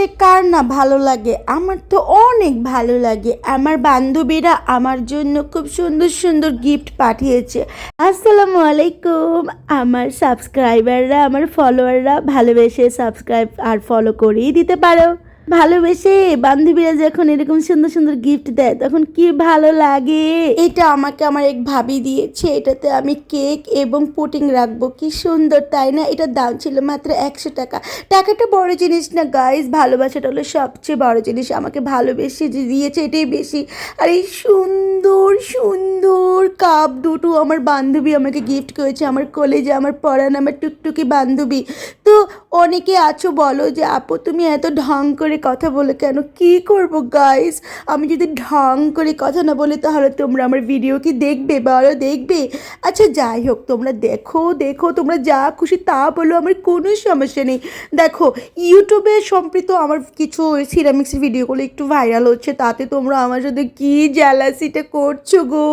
দেখতে কার না ভালো লাগে? আমার তো অনেক ভালো লাগে। আমার বান্ধবীরা আমার জন্য খুব সুন্দর সুন্দর গিফট পাঠিয়েছে। আসসালামু আলাইকুম। আমার সাবস্ক্রাইবাররা আমার ফলোয়াররা ভালোবেসে সাবস্ক্রাইব আর ফলো করেই দিতে পারো। ভালোবেসে বান্ধবীরা যখন এরকম সুন্দর সুন্দর গিফট দেয়, তখন কি ভালো লাগে? এটা আমাকে আমার এক ভাবি দিয়েছে, এটাতে আমি কেক এবং পুটিং রাখব। কি সুন্দর, তাই না? এটার দাম ছিল মাত্র একশো টাকা। টাকাটা বড় জিনিস না গাইজ ভালোবাসাটা হলো সবচেয়ে বড় জিনিস। আমাকে ভালোবেসে যে দিয়েছে, এটাই বেশি। আর এই সুন্দর সুন্দর কাপ দুটো আমার বান্ধবী আমাকে গিফট করেছে। আমার কলেজে, আমার পড়ান, আমার টুকটুকি বান্ধবী। তো অনেকে আছো বলো যে, আপু, তুমি এত ঢং করে কথা বলে কেন? কি করব গাইস আমি যদি ঢং করে কথা না বলি, তাহলে তোমরা আমার ভিডিও কি দেখবে? বলো, দেখবে? আচ্ছা যাই হোক, তোমরা দেখো দেখো, তোমরা যা খুশি তা বলো, আমার কোনো সমস্যা নেই। দেখো ইউটিউবে সম্প্রীত আমার কিছু সিরামিক্সের ভিডিওগুলো একটু ভাইরাল হচ্ছে, তাতে তোমরা আমার সাথে কি জ্যালাসিটা করছ গো?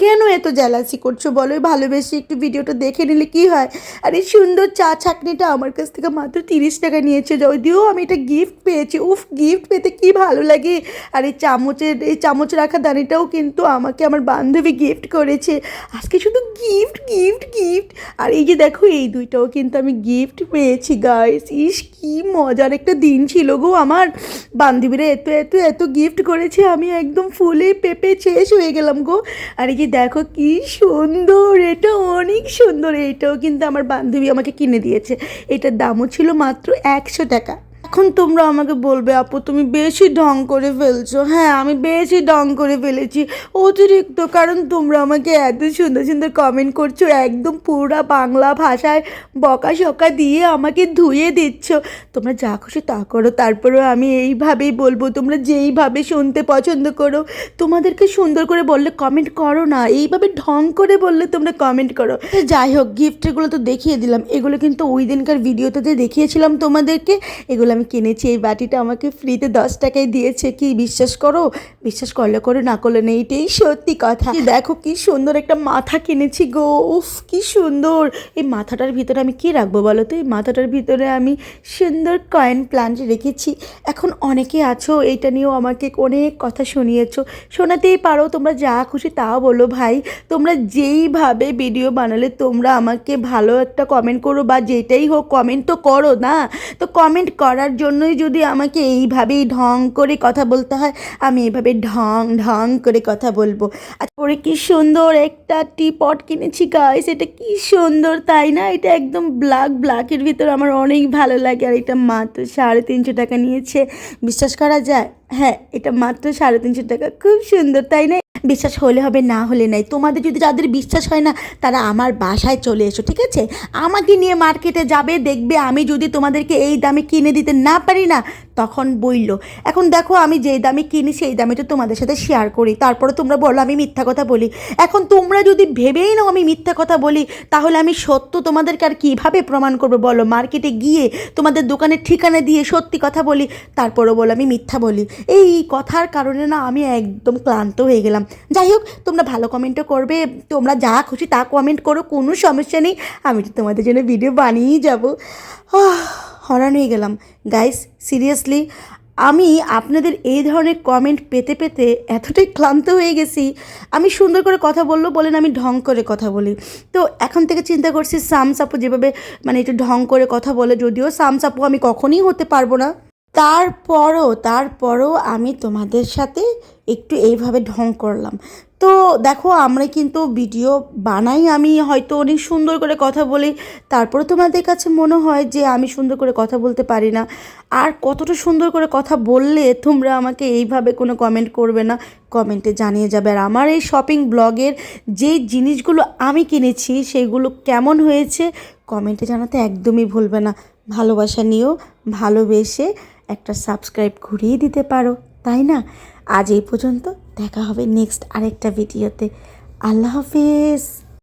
কেন এত জ্যালাসি করছ? বলো, ভালোবেসে একটু ভিডিওটা দেখে নিলে কি হয়? আর এই সুন্দর চা ছাকনিটা আমার কাছ থেকে মাত্র তিরিশ টাকা নিয়েছে, যদিও আমি এটা গিফট পেয়েছি উফ গিফট পেতে কি ভালো লাগে। আর এই চামচের এই চামচ রাখা দানিটাও কিন্তু আমাকে আমার বান্ধবী গিফট করেছে। আজকে শুধু গিফট গিফট গিফট আর এই যে দেখো, এই দুইটাও কিন্তু আমি গিফট পেয়েছি গাইস ইস, কি মজার একটা দিন ছিল গো আমার। বান্ধবীরা এত এত এত গিফট করেছে, আমি একদম ফুলে পেপে শেষ হয়ে গেলাম গো। আর এই যে দেখো, কি সুন্দর, এটা অনেক সুন্দর। এইটাও কিন্তু আমার বান্ধবী আমাকে কিনে দিয়েছে। এটার দামও ছিল মাত্র একশো টাকা। এখন তোমরা আমাকে বলবে, আপু, তুমি বেশি ঢং করে ফেলছো। হ্যাঁ আমি বেশি ঢং করে ফেলেছি। অতিরিক্ত, কারণ তোমরা আমাকে এত সুন্দর সুন্দর কমেন্ট করছ, একদম পুরা বাংলা ভাষায় বকা সকা দিয়ে আমাকে ধুয়ে দিচ্ছ। তোমরা যা খুশি তা করো, তারপরেও আমি এইভাবেই বলব, তোমরা যেইভাবে শুনতে পছন্দ করো, তোমাদেরকে সুন্দর করে বললে কমেন্ট করো না, এইভাবে ঢং করে বললে তোমরা কমেন্ট করো। যাই হোক গিফটগুলো তো দেখিয়ে দিলাম, এগুলো কিন্তু ওই দিনকার ভিডিওতে দেখিয়েছিলাম তোমাদেরকে, এগুলো আমি কিনেছি, এই বাটিটা আমাকে ফ্রিতে দশ টাকায় দিয়েছে। কি বিশ্বাস করো? বিশ্বাস করলে করো, না করলে না এইটাই সত্যি কথা। দেখো কি সুন্দর একটা মাথা কিনেছি গো, উফ, কি সুন্দর। এই মাথাটার ভিতরে আমি কি রাখব বলো তো? এই মাথাটার ভিতরে আমি সুন্দর কয়েন প্লান্ট রেখেছি। এখন অনেকে আছো এইটা নিয়েও আমাকে অনেক কথা শুনিয়েছো। শোনাতেই পারো, তোমরা যা খুশি তা বলো ভাই। তোমরা যেইভাবে ভিডিও বানালে তোমরা আমাকে ভালো একটা কমেন্ট করো, বা যেটাই হোক কমেন্ট তো করো না। তো কমেন্ট করার জন্যই যদি আমাকে এইভাবেই ঢং করে কথা বলতে হয়, আমি এইভাবে ঢং ঢং করে কথা বলব। আর পরে কি সুন্দর একটা টি পট কিনেছি গাইস এটা কি সুন্দর, তাই না? এটা একদম ব্ল্যাক ব্ল্যাকের ভিতর আমার অনেক ভালো লাগে। আর এটা মাত্র সাড়ে তিনশো টাকা নিয়েছে। বিশ্বাস করা যায়? হ্যাঁ এটা মাত্র সাড়ে তিনশো টাকা। খুব সুন্দর, তাই না? বিশ্বাস হলে হবে, না হলে নাই। তোমাদের যদি যাদের বিশ্বাস হয় না, তারা আমার বাসায় চলে এসো, ঠিক আছে? আমাকে নিয়ে মার্কেটে যাবে, দেখবে আমি যদি তোমাদেরকে এই দামে কিনে দিতে না পারি না, তখন বইল। এখন দেখো, আমি যেই দামে কিনি, সেই দামে তো তোমাদের সাথে শেয়ার করি। তারপরে তোমরা বলো, আমি মিথ্যা কথা বলি। এখন তোমরা যদি ভেবেই নাও আমি মিথ্যা কথা বলি, তাহলে আমি সত্য তোমাদেরকে আর কীভাবে প্রমাণ করব বলো? মার্কেটে গিয়ে তোমাদের দোকানের ঠিকানা দিয়ে সত্যি কথা বলি, তারপরও বলো আমি মিথ্যা বলি। এই কথার কারণে না আমি একদম ক্লান্ত হয়ে গেলাম। যাই হোক, তোমরা ভালো কমেন্টও করবে, তোমরা যা খুশি তা কমেন্ট করো, কোনো সমস্যা নেই, আমি তো তোমাদের জন্য ভিডিও বানিয়েই যাব। হরান হয়ে গেলাম। গাইস সিরিয়াসলি আমি আপনাদের এই ধরনের কমেন্ট পেতে পেতে এতটাই ক্লান্ত হয়ে গেছি। আমি সুন্দর করে কথা বলল বলেন আমি ঢং করে কথা বলি। তো এখন থেকে চিন্তা করছি সামস আপু যেভাবে মানে একটু ঢং করে কথা বলে, যদিও সামস আপু আমি কখনই হতে পারব না। তারপরও তারপরও আমি তোমাদের সাথে একটু এইভাবে ঢং করলাম। তো দেখো, আমরা কিন্তু ভিডিও বানাই, আমি হয়তো অনেক সুন্দর করে কথা বলি তারপরে তোমাদের কাছে মনে হয় যে আমি সুন্দর করে কথা বলতে পারি না। আর কতটা সুন্দর করে কথা বললে তোমরা আমাকে এইভাবে কোনো কমেন্ট করবে না কমেন্টে জানিয়ে যাবে। আর আমার এই শপিং ব্লগের যে জিনিসগুলো আমি কিনেছি, সেগুলো কেমন হয়েছে কমেন্টে জানাতে একদমই ভুলবে না। ভালোবাসা নিয়েও ভালোবেসে একটা সাবস্ক্রাইব ঘুরিয়ে দিতে পারো, তাই না? আজ এই পর্যন্ত দেখা হবে নেক্সট আরেকটা ভিডিওতে আল্লাহ হাফিজ!